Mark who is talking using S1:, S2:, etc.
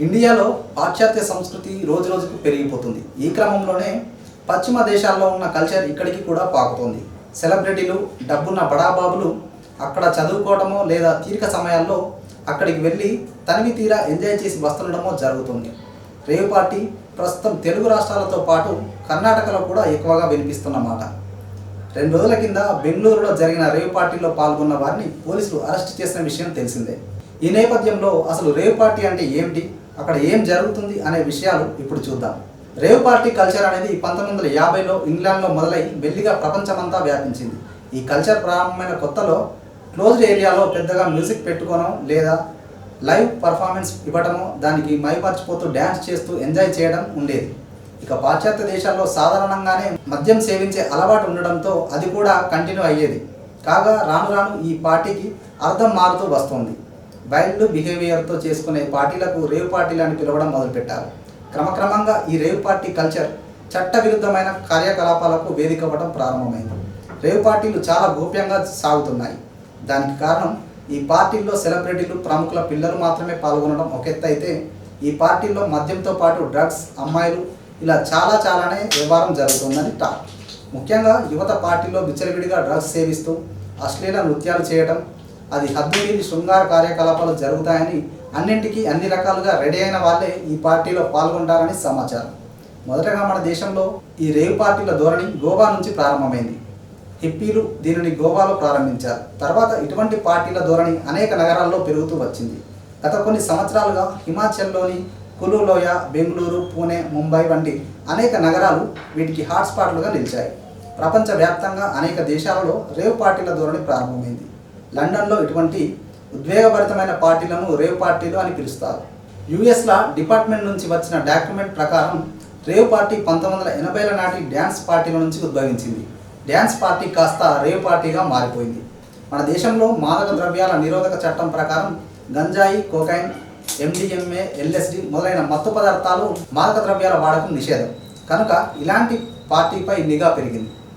S1: ఇండియాలో పాశ్చాత్య సంస్కృతి రోజు రోజుకు పెరిగిపోతుంది. ఈ క్రమంలోనే పశ్చిమ దేశాల్లో ఉన్న కల్చర్ ఇక్కడికి కూడా పాకుతోంది. సెలబ్రిటీలు డబ్బున్న బడాబాబులు అక్కడ చదువుకోవడమో లేదా తీరిక సమయాల్లో అక్కడికి వెళ్ళి తనివి తీరా ఎంజాయ్ చేసి వస్తుండడమో జరుగుతుంది. రేవ్ పార్టీ ప్రస్తుతం తెలుగు రాష్ట్రాలతో పాటు కర్ణాటకలో కూడా ఎక్కువగా వినిపిస్తున్నమాట రెండు రోజుల కింద బెంగళూరులో జరిగిన రేవ్ పార్టీలో పాల్గొన్న వారిని పోలీసులు అరెస్ట్ చేసిన విషయం తెలిసిందే. ఈ నేపథ్యంలో అసలు రేవ్ పార్టీ అంటే ఏమిటి? అక్కడ ఏం జరుగుతుంది అనే విషయాలు ఇప్పుడు చూద్దాం. రేవ్ పార్టీ కల్చర్ అనేది పంతొమ్మిది వందల యాభైలో ఇంగ్లాండ్లో మొదలై మెల్లిగా ప్రపంచమంతా వ్యాపించింది. ఈ కల్చర్ ప్రారంభమైన కొత్తలో క్లోజ్డ్ ఏరియాలో పెద్దగా మ్యూజిక్ పెట్టుకోవడం లేదా లైవ్ పర్ఫార్మెన్స్ ఇవ్వటము దానికి మైమర్చిపోతూ డ్యాన్స్ చేస్తూ ఎంజాయ్ చేయడం ఉండేది. ఇక పాశ్చాత్య దేశాల్లో సాధారణంగానే మద్యం సేవించే అలవాటు ఉండడంతో అది కూడా కంటిన్యూ అయ్యేది. కాగా రాను రాను ఈ పార్టీకి అర్థం మారుతూ వస్తుంది. వైల్డ్ బిహేవియర్తో చేసుకునే పార్టీలకు రేవ్ పార్టీలు అని పిలవడం మొదలుపెట్టారు. క్రమక్రమంగా ఈ రేవ్ పార్టీ కల్చర్ చట్టవిరుద్ధమైన కార్యకలాపాలకు వేదిక అవ్వడం ప్రారంభమైంది. రేవ్ పార్టీలు చాలా గోప్యంగా సాగుతున్నాయి. దానికి కారణం ఈ పార్టీల్లో సెలబ్రిటీలు ప్రముఖుల పిల్లలు మాత్రమే పాల్గొనడం. ఒక ఎత్తు అయితే ఈ పార్టీల్లో మద్యంతో పాటు డ్రగ్స్ అమ్మాయిలు ఇలా చాలా చాలానే వ్యవహారం జరుగుతుందని టాక్. ముఖ్యంగా యువత పార్టీలో విచ్చలవిడిగా డ్రగ్స్ సేవిస్తూ అశ్లీల నృత్యాలు చేయడం అది హద్దుమీరి శృంగార కార్యకలాపాలు జరుగుతాయని అన్నింటికీ అన్ని రకాలుగా రెడీ అయిన వాళ్ళే ఈ పార్టీలో పాల్గొంటారని సమాచారం. మొదటగా మన దేశంలో ఈ రేవ్ పార్టీల ధోరణి గోవా నుంచి ప్రారంభమైంది. హిప్పీలు దీనిని గోవాలో ప్రారంభించారు. తర్వాత ఇటువంటి పార్టీల ధోరణి అనేక నగరాల్లో పెరుగుతూ వచ్చింది. గత కొన్ని సంవత్సరాలుగా హిమాచల్లోని కులులోయ బెంగళూరు పూణే ముంబై వంటి అనేక నగరాలు వీటికి హాట్స్పాట్లుగా నిలిచాయి. ప్రపంచవ్యాప్తంగా అనేక దేశాలలో రేవ్ పార్టీల ధోరణి ప్రారంభమైంది. లండన్లో ఇటువంటి ఉద్వేగభరితమైన పార్టీలను రేవ్ పార్టీలు అని పిలుస్తారు. యుఎస్ల డిపార్ట్మెంట్ నుంచి వచ్చిన డాక్యుమెంట్ ప్రకారం రేవ్ పార్టీ పంతొమ్మిది వందల ఎనభైల నాటి డ్యాన్స్ పార్టీల నుంచి ఉద్భవించింది. డ్యాన్స్ పార్టీ కాస్త రేవ్ పార్టీగా మారిపోయింది. మన దేశంలో మాదక ద్రవ్యాల నిరోధక చట్టం ప్రకారం గంజాయి కోకైన్ ఎండిఎంఏ ఎల్ఎస్డి మొదలైన మత్తు పదార్థాలు మాదక ద్రవ్యాల వాడకం నిషేధం. కనుక ఇలాంటి పార్టీపై నిఘా పెరిగింది.